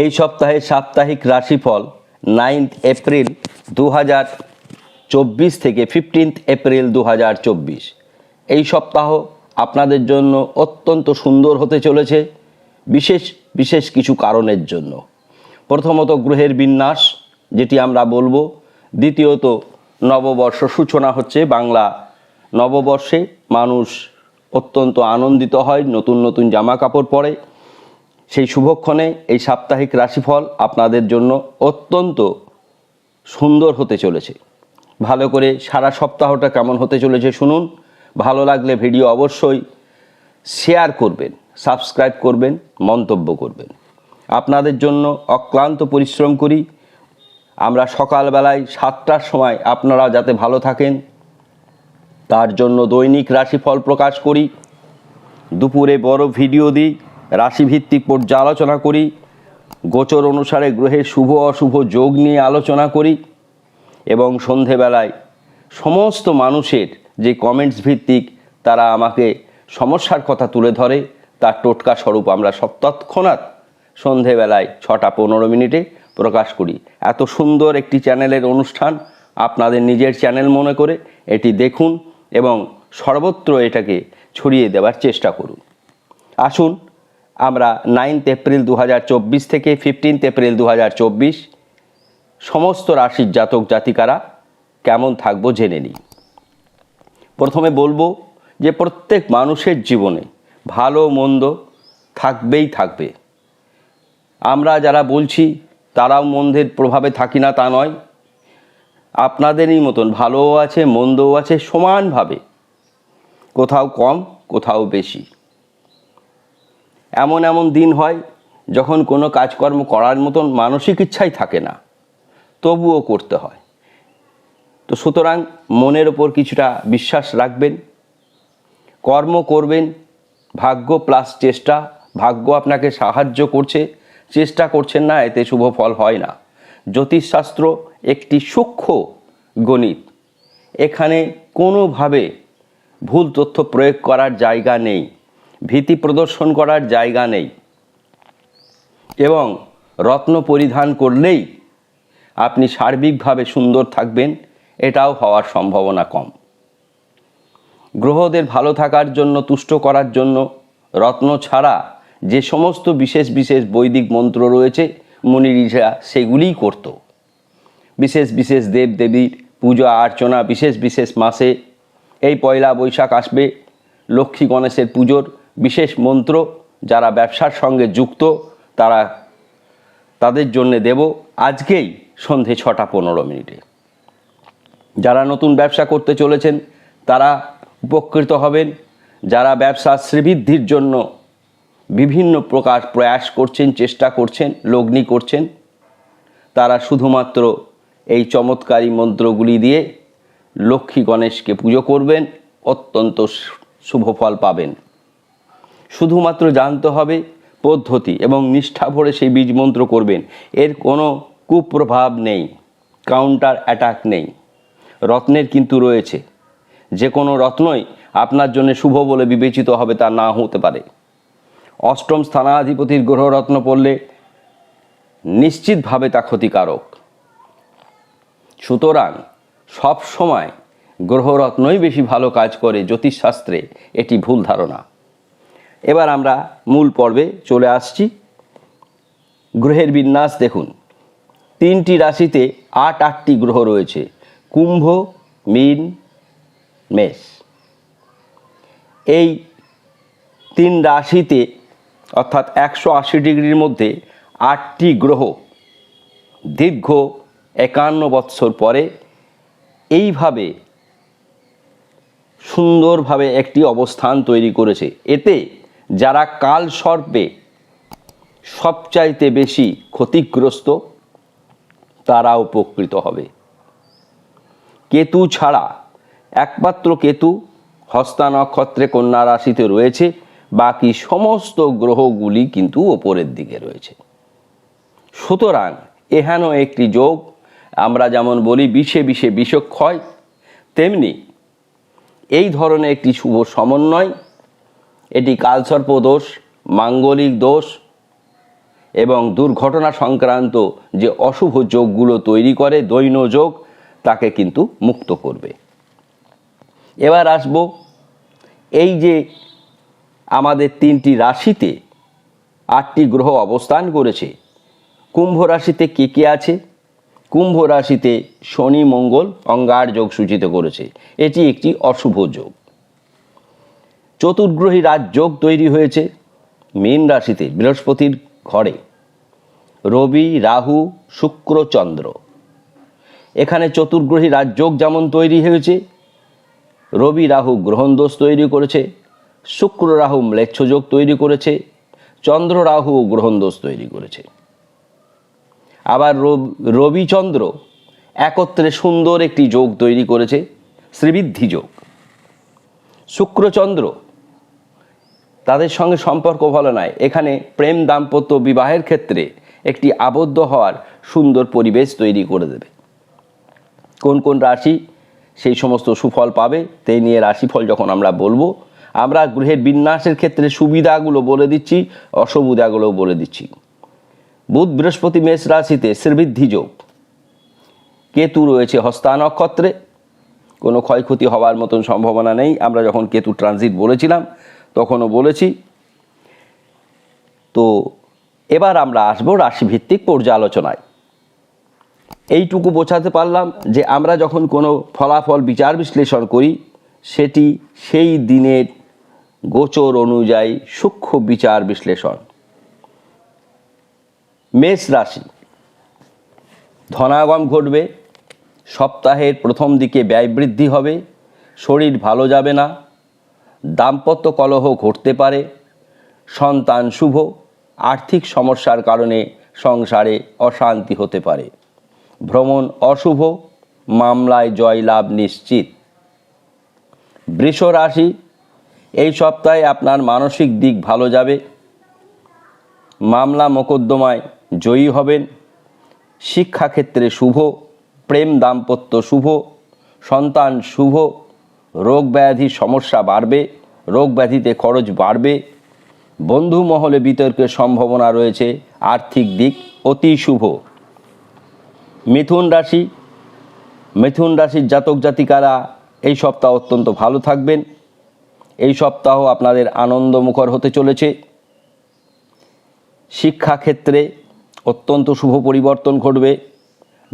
এই সপ্তাহে সাপ্তাহিক রাশিফল নাইন্থ এপ্রিল দু চব্বিশ থেকে ফিফটিন্থ এপ্রিল দু চব্বিশ। এই সপ্তাহ আপনাদের জন্য অত্যন্ত সুন্দর হতে চলেছে, বিশেষ বিশেষ কিছু কারণের জন্য। প্রথমত গ্রহের বিন্যাস, যেটি আমরা বলব। দ্বিতীয়ত নববর্ষ সূচনা হচ্ছে বাংলা নববর্ষে। মানুষ অত্যন্ত আনন্দিত হয়, নতুন নতুন জামা কাপড় পরে। সেই শুভক্ষণে এই সাপ্তাহিক রাশিফল আপনাদের জন্য অত্যন্ত সুন্দর হতে চলেছে। ভালো করে সারা সপ্তাহটা কেমন হতে চলেছে শুনুন। ভালো লাগলে ভিডিও অবশ্যই শেয়ার করবেন, সাবস্ক্রাইব করবেন, মন্তব্য করবেন। আপনাদের জন্য অক্লান্ত পরিশ্রম করি। আমরা সকালবেলায় সাতটার সময় আপনারা যাতে ভালো থাকেন, তার জন্য দৈনিক রাশিফল প্রকাশ করি। দুপুরে বড় ভিডিও দিই। রাশিভিত্তিক পর্যালোচনা করি, গোচর অনুসারে গ্রহের শুভ অশুভ যোগ নিয়ে আলোচনা করি এবং সন্ধেবেলায় সমস্ত মানুষের যে কমেন্টস ভিত্তিক তারা আমাকে সমস্যার কথা তুলে ধরে, তার টোটকা স্বরূপ আমরা সব তৎক্ষণাৎ সন্ধেবেলায় ছটা পনেরো মিনিটে প্রকাশ করি। এত সুন্দর একটি চ্যানেলের অনুষ্ঠান, আপনাদের নিজের চ্যানেল মনে করে এটি দেখুন এবং সর্বত্র এটাকে ছড়িয়ে দেওয়ার চেষ্টা করুন। আসুন আমরা নাইনথ এপ্রিল দু হাজার চব্বিশ থেকে ফিফটিন্থ এপ্রিল দু হাজার চব্বিশ, সমস্ত রাশির জাতক জাতিকারা কেমন থাকব জেনে নিই। প্রথমে বলব যে প্রত্যেক মানুষের জীবনে ভালো মন্দ থাকবেই থাকবে। আমরা যারা বলছি তারাও মন্দের প্রভাবে থাকি না তা নয়, আপনাদেরই মতন ভালোও আছে, মন্দও আছে, সমানভাবে। কোথাও কম, কোথাও বেশি। এমন এমন দিন হয় যখন কোনো কাজকর্ম করার মতন মানসিক ইচ্ছাই থাকে না। তবুও করতে হয়। তো সুতরাং মনের ওপর কিছুটা বিশ্বাস রাখবেন। কর্ম করবেন, ভাগ্য প্লাস চেষ্টা। ভাগ্য আপনাকে সাহায্য করছে, চেষ্টা করছেন না, এতে শুভ ফল হয় না। জ্যোতিষশাস্ত্র একটি সূক্ষ্ম গণিত। এখানে কোনোভাবে ভুল তথ্য প্রয়োগ করার জায়গা নেই। ভীতি প্রদর্শন করার জায়গা নেই। এবং রত্ন পরিধান করলেই আপনি সার্বিকভাবে সুন্দর থাকবেন, এটাও হওয়ার সম্ভাবনা কম। গ্রহদের ভালো থাকার জন্য, তুষ্ট করার জন্য রত্ন ছাড়া যে সমস্ত বিশেষ বিশেষ বৈদিক মন্ত্র রয়েছে মুনিরা সেগুলিই করত। বিশেষ বিশেষ দেব দেবীর পূজা অর্চনা, বিশেষ বিশেষ মাসে এই পয়লা বৈশাখ আসবে, লক্ষ্মী গণেশের পুজোর বিশেষ মন্ত্র যারা ব্যবসার সঙ্গে যুক্ত, তারা তাদের জন্যে দেব আজকেই সন্ধে ছটা পনেরো মিনিটে। যারা নতুন ব্যবসা করতে চলেছেন, তারা উপকৃত হবেন। যারা ব্যবসা শ্রীবৃদ্ধির জন্য বিভিন্ন প্রকার প্রয়াস করছেন, চেষ্টা করছেন, লগ্নি করছেন, তারা শুধুমাত্র এই চমৎকারী মন্ত্রগুলি দিয়ে লক্ষ্মী গণেশকে পুজো করবেন, অত্যন্ত শুভ ফল পাবেন। শুধুমাত্র জানতে হবে পদ্ধতি এবং নিষ্ঠা ভরে সেই বীজ মন্ত্র করবেন। এর কোনো কুপ্রভাব নেই কাউন্টার অ্যাটাক নেই। রত্নের কিন্তু রয়েছে। যে কোনো রত্নই আপনার জন্য শুভ বলে বিবেচিত হবে তা না হতে পারে। অষ্টম স্থানাধিপতির গ্রহরত্ন পড়লে নিশ্চিতভাবে তা ক্ষতিকারক। সুতরাং সব সময় গ্রহরত্নই বেশি ভালো কাজ করে জ্যোতিষশাস্ত্রে এটি ভুল ধারণা। এবার আমরা মূল পর্বে চলে আসছি। গ্রহের বিন্যাস দেখুন। তিনটি রাশিতে আট, আটটি গ্রহ রয়েছে। কুম্ভ, মিন, মেষ। এই তিন রাশিতে অর্থাৎ একশো আশি ডিগ্রির মধ্যে আটটি গ্রহ দীর্ঘ একান্ন বৎসর পরে এইভাবে সুন্দরভাবে একটি অবস্থান তৈরি করেছে। এতে যারা কাল সর্পে সবচাইতে বেশি ক্ষতিগ্রস্ত তারা উপকৃত হবে। কেতু ছাড়া একমাত্র কেতু হস্তা নক্ষত্রে কন্যা রাশিতে রয়েছে, বাকি সমস্ত গ্রহগুলি কিন্তু ওপরের দিকে রয়েছে। সুতরাং এহেন একটি যোগ, আমরা যেমন বলি বিষে বিষে বিষক্ষয় তেমনি এই ধরনের একটি শুভ সমন্বয় এটি কালসর্প দোষ, মাঙ্গলিক দোষ এবং দুর্ঘটনা সংক্রান্ত যে অশুভ যোগগুলো তৈরি করে দৈন যোগ, তাকে কিন্তু মুক্ত করবে। এবার আসব এই যে আমাদের তিনটি রাশিতে আটটি গ্রহ অবস্থান করেছে, কুম্ভ রাশিতে কে কে আছে? কুম্ভ রাশিতে শনি, মঙ্গল, অঙ্গার যোগ সূচিত করেছে। এটি একটি অশুভ যোগ। চতুর্গ্রহী রাজযোগ তৈরি হয়েছে মীন রাশিতে, বৃহস্পতির ঘরে। রবি, রাহু, শুক্র, চন্দ্র। এখানে চতুর্গ্রহী রাজযোগ যেমন তৈরি হয়েছে, রবি, রাহু গ্রহণ দোষ তৈরি করেছে, শুক্র, রাহু ম্লেচ্ছ যোগ তৈরি করেছে, চন্দ্র, রাহু গ্রহণ দোষ তৈরি করেছে। আবার রব- রবিচন্দ্র একত্রে সুন্দর একটি যোগ তৈরি করেছে, শ্রীবৃদ্ধি যোগ। শুক্রচন্দ্র তাদের সঙ্গে সম্পর্ক ভালো নয় এখানে প্রেম দাম্পত্য বিবাহের ক্ষেত্রে একটি আবদ্ধ হওয়ার সুন্দর পরিবেশ তৈরি করে দেবে। কোন কোন রাশি সেই সমস্ত সুফল পাবে তাই নিয়ে রাশিফল যখন আমরা বলব, আমরা গ্রহের বিন্যাসের ক্ষেত্রে সুবিধাগুলো বলে দিচ্ছি অসুবিধাগুলো বলে দিচ্ছি। বুধ, বৃহস্পতি, মেষ রাশিতে শ্রীবৃদ্ধি যোগ। কেতু রয়েছে হস্তা নক্ষত্রে কোনো ক্ষয়ক্ষতি হওয়ার মতন সম্ভাবনা নেই। আমরা যখন কেতু ট্রানজিট বলেছিলাম তখনও বলেছি। তো এবার আমরা আসব রাশিভিত্তিক পর্যালোচনায়। এইটুকু বোঝাতে পারলাম যে আমরা যখন কোনো ফলাফল বিচার বিশ্লেষণ করি, সেটি সেই দিনের গোচর অনুযায়ী সূক্ষ্ম বিচার বিশ্লেষণ। মেষ রাশি, ধনাগম ঘটবে, সপ্তাহের প্রথম দিকে ব্যয় বৃদ্ধি হবে, শরীর ভালো যাবে না দাম্পত্য কলহ ঘটতে পারে, সন্তান শুভ, আর্থিক সমস্যার কারণে সংসারে অশান্তি হতে পারে। ভ্রমণ অশুভ, মামলায় জয়লাভ নিশ্চিত। বৃষ রাশি, এই সপ্তাহে আপনার মানসিক দিক ভালো যাবে। মামলা মোকদ্দমায় জয়ী হবেন। শিক্ষাক্ষেত্রে শুভ, প্রেম দাম্পত্য শুভ, সন্তান শুভ রোগ ব্যাধি সমস্যা বাড়বে, রোগ ব্যাধিতে খরচ বাড়বে, বন্ধু মহলে বিতর্কের সম্ভাবনা রয়েছে, আর্থিক দিক অতি শুভ। মিথুন রাশি, মিথুন রাশির জাতক জাতিকারা এই সপ্তাহ অত্যন্ত ভালো থাকবেন। এই সপ্তাহ আপনাদের আনন্দমুখর হতে চলেছে। শিক্ষাক্ষেত্রে অত্যন্ত শুভ পরিবর্তন ঘটবে।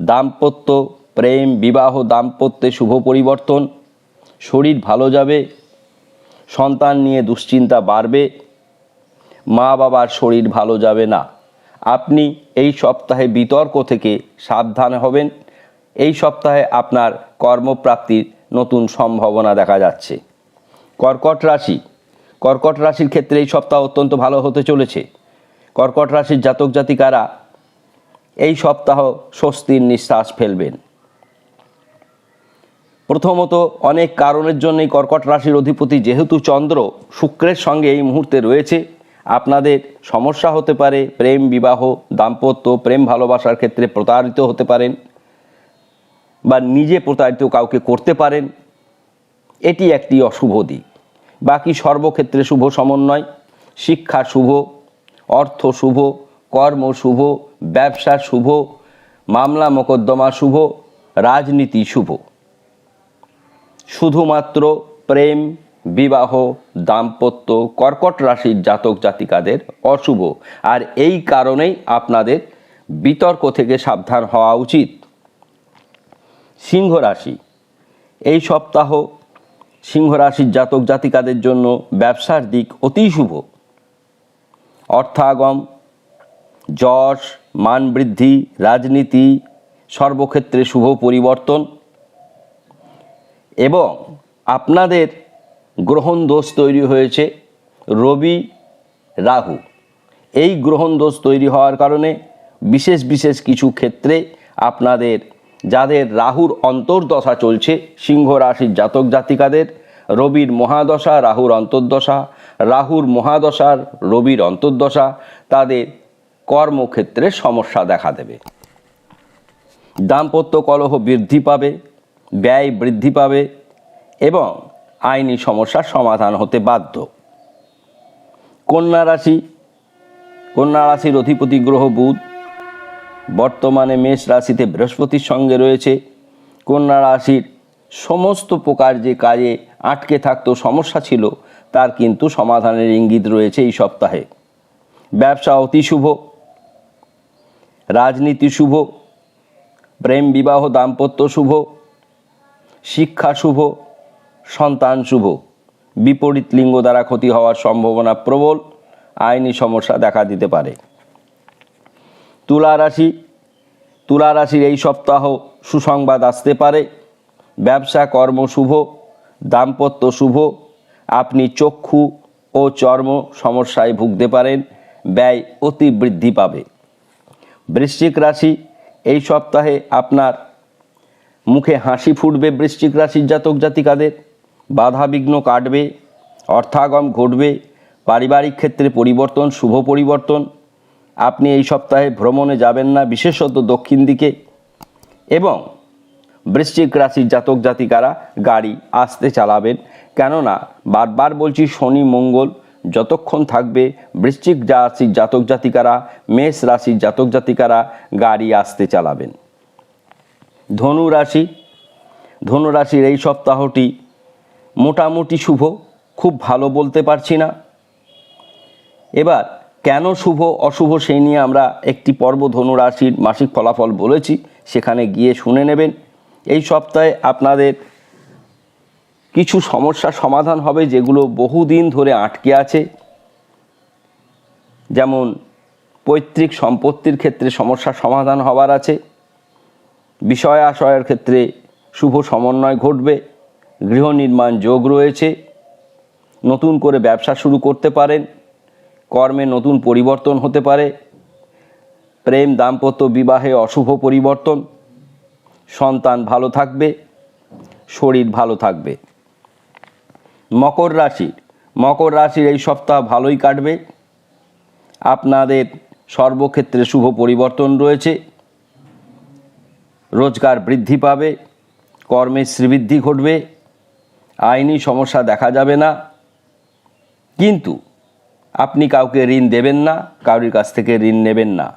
দাম্পত্য, প্রেম, বিবাহ, দাম্পত্যে শুভ পরিবর্তন। শরীর ভালো যাবে, সন্তান নিয়ে দুশ্চিন্তা বাড়বে, মা বাবার শরীর ভালো যাবে না। আপনি এই সপ্তাহে বিতর্ক থেকে সাবধান হবেন। এই সপ্তাহে আপনার কর্মপ্রাপ্তির নতুন সম্ভাবনা দেখা যাচ্ছে। কর্কট রাশি। কর্কট রাশির ক্ষেত্রে এই সপ্তাহ অত্যন্ত ভালো হতে চলেছে। কর্কট রাশির জাতক জাতিকারা এই সপ্তাহ স্বস্তির নিঃশ্বাস ফেলবেন। প্রথমত, অনেক কারণের জন্যই কর্কট রাশির অধিপতি যেহেতু চন্দ্র, শুক্রের সঙ্গে এই মুহূর্তে রয়েছে। আপনাদের সমস্যা হতে পারে, প্রেম, বিবাহ, দাম্পত্য, প্রেম ভালোবাসার ক্ষেত্রে প্রতারিত হতে পারেন বা নিজে প্রতারিত কাউকে করতে পারেন। এটি একটি অশুভ দিক। বাকি সর্বক্ষেত্রে শুভ সমন্বয়, শিক্ষা শুভ, অর্থ শুভ, কর্ম শুভ, ব্যবসা শুভ মামলা মোকদ্দমা শুভ, রাজনীতি শুভ। শুধুমাত্র প্রেম, বিবাহ, দাম্পত্য, কর্কট রাশির জাতক জাতিকাদের অশুভ। আর এই কারণেই আপনাদের বিতর্ক থেকে সাবধান হওয়া উচিত। সিংহ রাশি। এই সপ্তাহ সিংহ রাশির জাতক জাতিকাদের জন্য ব্যবসার দিক অতি শুভ। অর্থাগম, যশ, মান বৃদ্ধি, রাজনীতি, সর্বক্ষেত্রে শুভ পরিবর্তন। এবং আপনাদের গ্রহণ দোষ তৈরি হয়েছে রবি রাহু। এই গ্রহণ দোষ তৈরি হওয়ার কারণে বিশেষ বিশেষ কিছু ক্ষেত্রে আপনাদের, যাদের রাহুর অন্তর্দশা চলছে, সিংহ রাশির জাতক জাতিকাদের, রবির মহাদশা, রাহুর অন্তর্দশা, রাহুর মহাদশার রবির অন্তর্দশা, তাদের কর্মক্ষেত্রে সমস্যা দেখা দেবে। দাম্পত্য কলহ বৃদ্ধি পাবে ব্যয় বৃদ্ধি পাবে এবং আইনি সমস্যার সমাধান হতে বাধ্য। কন্যা রাশি, কন্যা রাশির অধিপতি গ্রহ বুধ, বর্তমানে মেষ রাশিতে বৃহস্পতির সঙ্গে রয়েছে। কন্যা রাশির সমস্ত প্রকার যে কাজে আটকে থাকতো, সমস্যা ছিল, তার কিন্তু সমাধানের ইঙ্গিত রয়েছে এই সপ্তাহে। ব্যবসা অতি শুভ, রাজনীতি শুভ, প্রেম বিবাহ দাম্পত্য শুভ শিক্ষা শুভ, সন্তান শুভ। বিপরীত লিঙ্গ দ্বারা ক্ষতি হওয়ার সম্ভাবনা প্রবল, আইনি সমস্যা দেখা দিতে পারে। তুলা রাশি, তুলা রাশির এই সপ্তাহ সুসংবাদ আসতে পারে। ব্যবসা কর্ম শুভ, দাম্পত্য শুভ। আপনি চক্ষু ও চর্ম সমস্যায় ভুগতে পারেন, ব্যয় অতি বৃদ্ধি পাবে। বৃশ্চিক রাশি, এই সপ্তাহে আপনার মুখে হাসি ফুটবে বৃশ্চিক রাশির জাতক জাতিকাদের, বাধা বিঘ্ন কাটবে, অর্থাগম ঘটবে, পারিবারিক ক্ষেত্রে পরিবর্তন, শুভ পরিবর্তন। আপনি এই সপ্তাহে ভ্রমণে যাবেন না, বিশেষত দক্ষিণ দিকে। এবং বৃশ্চিক রাশির জাতক জাতিকারা গাড়ি আসতে চালাবেন। কেননা, বারবার বলছি শনি মঙ্গল, যতক্ষণ থাকবে বৃশ্চিক রাশির জাতক জাতিকারা, মেষ রাশির জাতক জাতিকারা গাড়ি আসতে চালাবেন। ধনু রাশি। ধনু রাশির এই সপ্তাহটি মোটামুটি শুভ, খুব ভালো বলতে পারছি না। এবার কেন শুভ, অশুভ সেই নিয়ে আমরা একটি পর্ব ধনু রাশির মাসিক ফলাফল বলেছি, সেখানে গিয়ে শুনে নেবেন। এই সপ্তাহে আপনাদের কিছু সমস্যার সমাধান হবে যেগুলো বহুদিন ধরে আটকে আছে। যেমন পৈতৃক সম্পত্তির ক্ষেত্রে সমস্যার সমাধান হবার আছে। বিষয় আশয়ের ক্ষেত্রে শুভ সমন্বয় ঘটবে, গৃহ নির্মাণ যোগ রয়েছে, নতুন করে ব্যবসা শুরু করতে পারেন, কর্মে নতুন পরিবর্তন হতে পারে, প্রেম দাম্পত্য বিবাহে অশুভ পরিবর্তন, সন্তান ভালো থাকবে, শরীর ভালো থাকবে। মকর রাশি, মকর রাশির এই সপ্তাহ ভালোই কাটবে, আপনাদের সর্বক্ষেত্রে শুভ পরিবর্তন রয়েছে রোজগার বৃদ্ধি পাবে কর্মে শ্রীবৃদ্ধি ঘটবে, আইনি সমস্যা দেখা যাবে না। কিন্তু আপনি কাউকে ঋণ দেবেন না, কারোর কাছ থেকে ঋণ নেবেন না।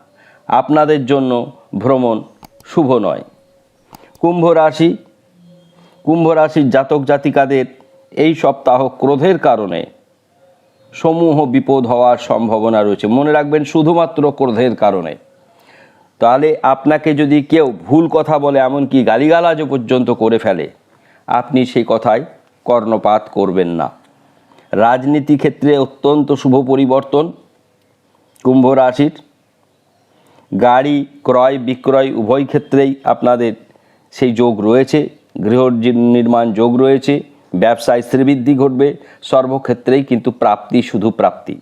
আপনাদের জন্য ভ্রমণ শুভ নয়। কুম্ভ রাশি, কুম্ভ রাশির জাতক জাতিকাদের এই সপ্তাহ ক্রোধের কারণে সমূহ বিপদ হওয়ার সম্ভাবনা রয়েছে। মনে রাখবেন, শুধুমাত্র ক্রোধের কারণে। তাহলে আপনাকে যদি কেউ ভুল কথা বলে, এমনকি গালিগালাজও পর্যন্ত করে ফেলে, আপনি সেই কথায় কর্ণপাত করবেন না। রাজনীতি ক্ষেত্রে অত্যন্ত শুভ পরিবর্তন, কুম্ভ রাশির। গাড়ি ক্রয়, বিক্রয় উভয় ক্ষেত্রেই আপনাদের সেই যোগ রয়েছে, গৃহ নির্মাণ যোগ রয়েছে, ব্যবসায় শ্রীবৃদ্ধি ঘটবে, সর্বক্ষেত্রেই কিন্তু প্রাপ্তি শুধু প্রাপ্তি।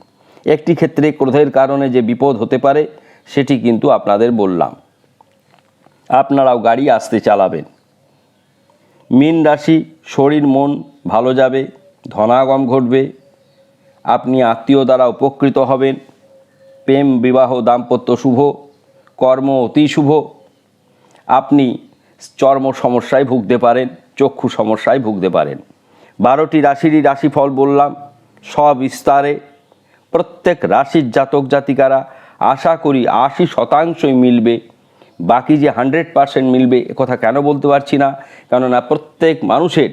একটি ক্ষেত্রে ক্রোধের কারণে যে বিপদ হতে পারে সেটি কিন্তু আপনাদের বললাম। আপনারাও গাড়ি আসতে চালাবেন। মীন রাশি, শরীর মন ভালো যাবে, ধনাগম ঘটবে। আপনি আত্মীয় দ্বারা উপকৃত হবেন। প্রেম, বিবাহ, দাম্পত্য শুভ, কর্ম অতি শুভ। আপনি চর্ম সমস্যায় ভুগতে পারেন, চক্ষু সমস্যায় ভুগতে পারেন। বারোটি রাশিরই রাশিফল বললাম, সবিস্তারে প্রত্যেক রাশির জাতক জাতিকারা আশা করি আশি শতাংশই মিলবে। বাকি যে হান্ড্রেড পার্সেন্ট মিলবে কথা কেন বলতে পারছি না? কেননা প্রত্যেক মানুষের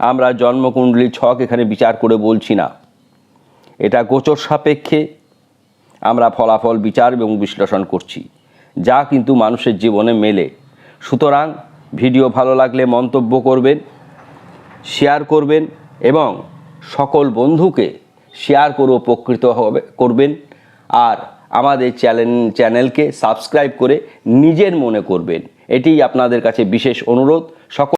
আমরা জন্মকুণ্ডলী ছক এখানে বিচার করে বলছি না। এটা গোচর সাপেক্ষে আমরা ফলাফল বিচার এবং বিশ্লেষণ করছি। যা কিন্তু মানুষের জীবনে মেলে। সুতরাং ভিডিও ভালো লাগলে মন্তব্য করবেন শেয়ার করবেন এবং সকল বন্ধুকে শেয়ার করে উপকৃত হবে, করবেন। আর আমাদের চ্যানেল চ্যানেলকে সাবস্ক্রাইব করে নিজের মনে করবেন। এটি আপনাদের কাছে বিশেষ অনুরোধ। সকল